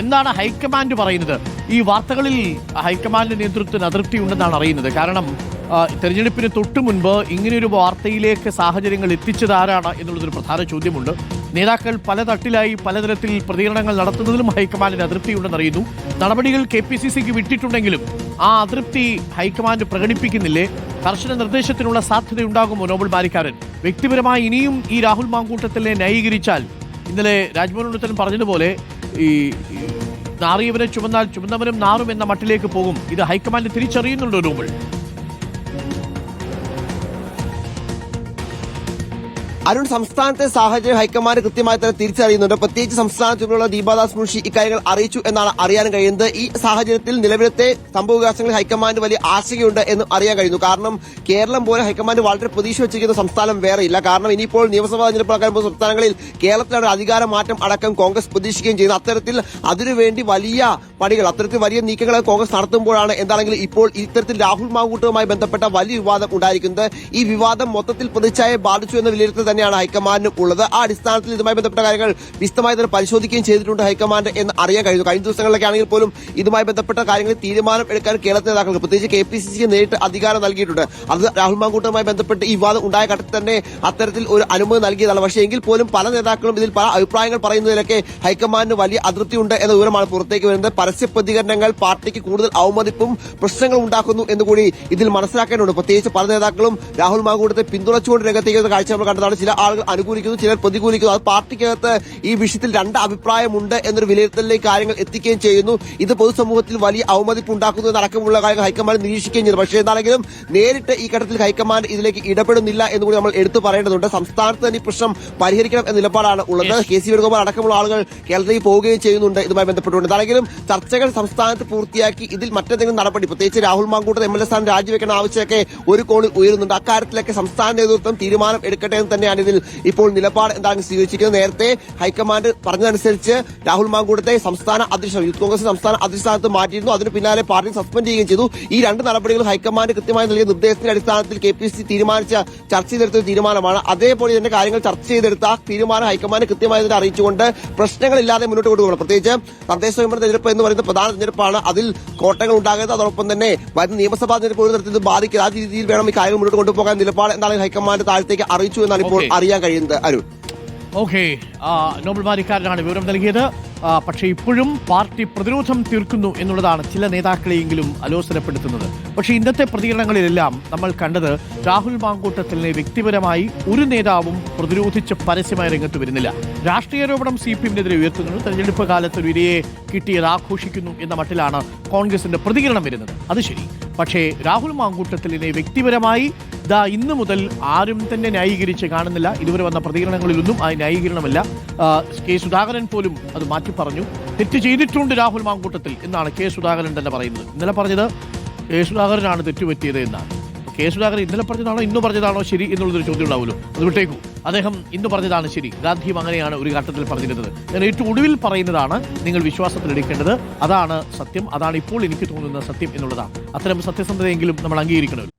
എന്താണ് ഹൈക്കമാൻഡ് പറയുന്നത്? ഈ വാർത്തകളിൽ ഹൈക്കമാൻഡ് നേതൃത്വത്തിന് അതൃപ്തി ഉണ്ടെന്നാണ് അറിയുന്നത്. കാരണം തെരഞ്ഞെടുപ്പിന് തൊട്ടു മുൻപ് ഇങ്ങനെയൊരു വാർത്തയിലേക്ക് സാഹചര്യങ്ങൾ എത്തിച്ചത് ആരാണ് എന്നുള്ളതൊരു പ്രധാന ചോദ്യമുണ്ട്. നേതാക്കൾ പല തട്ടിലായി പലതരത്തിൽ പ്രതികരണങ്ങൾ നടത്തുന്നതിലും ഹൈക്കമാൻഡിന് അതൃപ്തിയുണ്ടെന്ന് അറിയുന്നു. നടപടികൾ കെ പി സി സിക്ക് വിട്ടിട്ടുണ്ടെങ്കിലും ആ അതൃപ്തി ഹൈക്കമാൻഡ് പ്രകടിപ്പിക്കുന്നില്ലേ? കർശന നിർദ്ദേശത്തിനുള്ള സാധ്യതയുണ്ടാകുമോ നോബൽ ബാരിക്കാരൻ? വ്യക്തിപരമായി ഇനിയും ഈ രാഹുൽ മാങ്കൂട്ടത്തിനെ ന്യായീകരിച്ചാൽ ഇന്നലെ രാജ്മോഹൻ ഉണ്ണിത്തൻ പറഞ്ഞതുപോലെ ഈ നാറിയവനെ ചുമന്നാൽ ചുമന്നവനും നാറും എന്ന മട്ടിലേക്ക് പോകും. ഇത് ഹൈക്കമാൻഡ് തിരിച്ചറിയുന്നുണ്ടോ നോബൽ അരുൺ സംസ്ഥാനത്തെ സാഹചര്യം ഹൈക്കമാൻഡ് കൃത്യമായി തന്നെ തിരിച്ചറിയുന്നുണ്ട്. പ്രത്യേകിച്ച് സംസ്ഥാന ചുമതലയുള്ള ദീപാദാസ് മുൻഷി ഇക്കാര്യങ്ങൾ അറിയിച്ചു എന്നാണ് അറിയാൻ കഴിയുന്നത്. ഈ സാഹചര്യത്തിൽ നിലവിലത്തെ സംഭവ വികാസങ്ങളിൽ ഹൈക്കമാൻഡ് വലിയ ആശങ്കയുണ്ട് എന്ന് അറിയാൻ കഴിയുന്നു. കാരണം കേരളം പോലെ ഹൈക്കമാൻഡ് വളരെ പ്രതീക്ഷ വെച്ചിരിക്കുന്ന സംസ്ഥാനം വേറെയില്ല കാരണം ഇനിയിപ്പോൾ നിയമസഭാ തെരഞ്ഞെടുപ്പ് നടക്കാൻ സംസ്ഥാനങ്ങളിൽ കേരളത്തിലാണ് അധികാര മാറ്റം അടക്കം കോൺഗ്രസ് പ്രതീക്ഷിക്കുകയും ചെയ്യുന്നത്. അത്തരത്തിൽ അതിനുവേണ്ടി വലിയ പണികൾ അത്തരത്തിൽ വലിയ നീക്കങ്ങൾ കോൺഗ്രസ് നടത്തുമ്പോഴാണ് എന്താണെങ്കിലും ഇപ്പോൾ ഇത്തരത്തിൽ രാഹുൽ മാവൂട്ടുമായി ബന്ധപ്പെട്ട വലിയ വിവാദം ഉണ്ടായിരിക്കുന്നത്. ഈ വിവാദം മൊത്തത്തിൽ പ്രതിച്ഛായ ബാധിച്ചു എന്ന വിലയിരുത്തൽ തന്നെയാണ് ഹൈക്കമാൻഡിനും ഉള്ളത്. ആ അടിസ്ഥാനത്തിൽ ഇതുമായി ബന്ധപ്പെട്ട കാര്യങ്ങൾ വിശദമായി തന്നെ പരിശോധിക്കുകയും ചെയ്തിട്ടുണ്ട് ഹൈക്കമാൻഡ് എന്ന് അറിയാൻ കഴിയുന്നു കഴിഞ്ഞ ദിവസങ്ങളിലൊക്കെ ആണെങ്കിൽ പോലും ഇതുമായി ബന്ധപ്പെട്ട കാര്യങ്ങളിൽ തീരുമാനം എടുക്കാൻ കേരളത്തിലെ നേതാക്കൾക്ക് പ്രത്യേകിച്ച് കെ പി സി സിക്ക് നേരിട്ട് അധികാരം നൽകിയിട്ടുണ്ട്. അത് രാഹുൽ മാങ്കൂട്ടുമായി ബന്ധപ്പെട്ട് ഈ വിവാദം ഉണ്ടായ ഘട്ടത്തിൽ തന്നെ അത്തരത്തിൽ ഒരു അനുമതി നൽകിയതാണ്. പക്ഷേ എങ്കിൽ പോലും പല നേതാക്കളും ഇതിൽ പല അഭിപ്രായങ്ങൾ പറയുന്നതിലൊക്കെ ഹൈക്കമാൻഡിന് വലിയ അതൃപ്തി ഉണ്ട് എന്ന വിവരമാണ് പുറത്തേക്ക് വരുന്നത്. പരസ്യ പ്രതികരണങ്ങൾ പാർട്ടിക്ക് കൂടുതൽ അവമതിപ്പും പ്രശ്നങ്ങൾ ഉണ്ടാക്കുന്നു എന്ന് കൂടി ഇതിൽ മനസ്സിലാക്കേണ്ടതുണ്ട്. പ്രത്യേകിച്ച് പല നേതാക്കളും രാഹുൽ മാങ്കൂട്ടത്തെ പിന്തുണച്ചുകൊണ്ട് രംഗത്തേക്ക് കാഴ്ച നമ്മൾ കണ്ടതാണ്. ചില ആളുകൾ അനുകൂലിക്കുന്നു ചിലർ പ്രതികൂലിക്കുന്നു. അത് പാർട്ടിക്കകത്ത് ഈ വിഷയത്തിൽ രണ്ട് അഭിപ്രായമുണ്ട് എന്നൊരു വിലയിരുത്തലിലേക്ക് കാര്യങ്ങൾ എത്തിക്കുകയും ചെയ്യുന്നു. ഇത് പൊതുസമൂഹത്തിൽ വലിയ അവമതിപ്പ് ഉണ്ടാക്കുന്നു എന്നടക്കമുള്ള കാര്യങ്ങൾ ഹൈക്കമാൻഡ് നിരീക്ഷിക്കുകയും ചെയ്തു പക്ഷേ എന്താണെങ്കിലും നേരിട്ട് ഈ ഘട്ടത്തിൽ ഹൈക്കമാൻഡ് ഇതിലേക്ക് ഇടപെടുന്നില്ല എന്ന് കൂടി നമ്മൾ എടുത്തു പറയേണ്ടതുണ്ട്. സംസ്ഥാനത്ത് തന്നെ ഈ പ്രശ്നം പരിഹരിക്കണം എന്ന നിലപാടാണ് ഉള്ളത്. കെ സി വേണുഗോപാൽ അടക്കമുള്ള ആളുകൾ കേരളത്തിലേക്ക് പോവുകയും ചെയ്യുന്നുണ്ട്. ഇതുമായി ബന്ധപ്പെട്ടുകൊണ്ട് എന്താണെങ്കിലും ചർച്ചകൾ സംസ്ഥാനത്ത് പൂർത്തിയാക്കി ഇതിൽ മറ്റെന്തെങ്കിലും നടപടി പ്രത്യേകിച്ച് Rahul Mamkootathil M L A സ്ഥാനം രാജിവെക്കുന്ന ആവശ്യമൊക്കെ ഒരു കോണിൽ ഉയരുന്നുണ്ട്. അക്കാര്യത്തിലൊക്കെ സംസ്ഥാന നേതൃത്വം തീരുമാനം എടുക്കട്ടെ എന്ന് തന്നെയാണ് ഇതിൽ ഇപ്പോൾ നിലപാട് എന്താണ് സ്വീകരിച്ചിരിക്കുന്നത് നേരത്തെ ഹൈക്കമാൻഡ് പറഞ്ഞതനുസരിച്ച് രാഹുൽ മാങ്കൂടത്തെ സംസ്ഥാന അധ്യക്ഷൻ യൂത്ത് കോൺഗ്രസ് സംസ്ഥാന അധ്യക്ഷ മാറ്റിയിരുന്നു. അതിന് പിന്നാലെ പാർട്ടി സസ്പെൻഡ് ചെയ്യുകയും ചെയ്തു. ഈ രണ്ട് നടപടികളും ഹൈക്കമാൻഡ് കൃത്യമായി നൽകിയ നിർദ്ദേശത്തിന്റെ അടിസ്ഥാനത്തിൽ കെ പി സി തീരുമാനിച്ച ചർച്ച ചെയ്തെടുത്ത തീരുമാനമാണ്. അതേപോലെ തന്നെ കാര്യങ്ങൾ ചർച്ച ചെയ്തെടുത്ത തീരുമാനം ഹൈക്കമാൻഡ് കൃത്യമായി തന്നെ അറിയിച്ചുകൊണ്ട് പ്രശ്നങ്ങളില്ലാതെ മുന്നോട്ട് കൊണ്ടുപോകണം. പ്രത്യേകിച്ച് തദ്ദേശ സ്വയംഭരണ തെരഞ്ഞെടുപ്പ് എന്ന് പറയുന്ന പ്രധാന തെരഞ്ഞെടുപ്പാണ് അതിൽ കോട്ടങ്ങൾ ഉണ്ടാകരുത് അതോടൊപ്പം തന്നെ വരുന്ന നിയമസഭാ തെരഞ്ഞെടുപ്പ് ഒരു തരത്തിൽ ബാധിക്കില്ല. ആ രീതിയിൽ വേണം ഈ കാര്യങ്ങൾ മുന്നോട്ട് കൊണ്ടുപോകാൻ. നിലപാട് എന്താണ് ഹൈക്കമാൻഡ് താഴത്തേക്ക് അറിയിച്ചു എന്നാണ് ഇപ്പോൾ. അറിയാൻ കഴിയുന്നത് അരുൺ. ഓക്കെ നോബൽ ബാരിക്കാരനാണ് വിവരം നൽകിയത്. പക്ഷേ ഇപ്പോഴും പാർട്ടി പ്രതിരോധം തീർക്കുന്നു എന്നുള്ളതാണ് ചില നേതാക്കളെയെങ്കിലും അലോസനപ്പെടുത്തുന്നത് പക്ഷേ ഇന്നത്തെ പ്രതികരണങ്ങളിലെല്ലാം നമ്മൾ കണ്ടത് രാഹുൽ മാങ്കൂട്ടത്തിനെ വ്യക്തിപരമായി ഒരു നേതാവും പ്രതിരോധിച്ച് പരസ്യമായി രംഗത്ത് വരുന്നില്ല. രാഷ്ട്രീയാരോപണം സി പി എമ്മിനെതിരെ ഉയർത്തുന്നു തെരഞ്ഞെടുപ്പ് കാലത്ത് ഒരു ഇരയെ കിട്ടിയത് ആഘോഷിക്കുന്നു എന്ന മട്ടിലാണ് കോൺഗ്രസിന്റെ പ്രതികരണം വരുന്നത്. അത് ശരി. പക്ഷേ രാഹുൽ മാങ്കൂട്ടത്തിലിനെ വ്യക്തിപരമായി ദാ ഇന്ന് മുതൽ ആരും തന്നെ ന്യായീകരിച്ച് കാണുന്നില്ല. ഇതുവരെ വന്ന പ്രതികരണങ്ങളിലൊന്നും ആ ന്യായീകരണമല്ല. കെ സുധാകരൻ പോലും അത് മാറ്റി പറഞ്ഞു. തെറ്റ് ചെയ്തിട്ടുണ്ട് രാഹുൽ മാങ്കൂട്ടത്തിൽ എന്നാണ് കെ സുധാകരൻ തന്നെ പറയുന്നത്. ഇന്നലെ പറഞ്ഞത് കെ സുധാകരനാണ് തെറ്റുപറ്റിയത് എന്നാണ്. കെ സുധാകരൻ ഇന്നലെ പറഞ്ഞതാണോ ഇന്ന് പറഞ്ഞതാണോ ശരി എന്നുള്ളൊരു ചോദ്യം ഉണ്ടാവുമല്ലോ. അത് വിട്ടേക്കൂ. അദ്ദേഹം ഇന്ന് പറഞ്ഞതാണ് ശരി. ഗാന്ധിയും അങ്ങനെയാണ് ഒരു ഘട്ടത്തിൽ പറഞ്ഞിരുന്നത്. ഞാൻ ഏറ്റവും ഒടുവിൽ പറയുന്നതാണ് നിങ്ങൾ വിശ്വാസത്തിലെടുക്കേണ്ടത്. അതാണ് സത്യം. അതാണ് ഇപ്പോൾ എനിക്ക് തോന്നുന്ന സത്യം എന്നുള്ളതാണ്. അത്തരം സത്യസന്ധതയെങ്കിലും നമ്മൾ അംഗീകരിക്കണമല്ലോ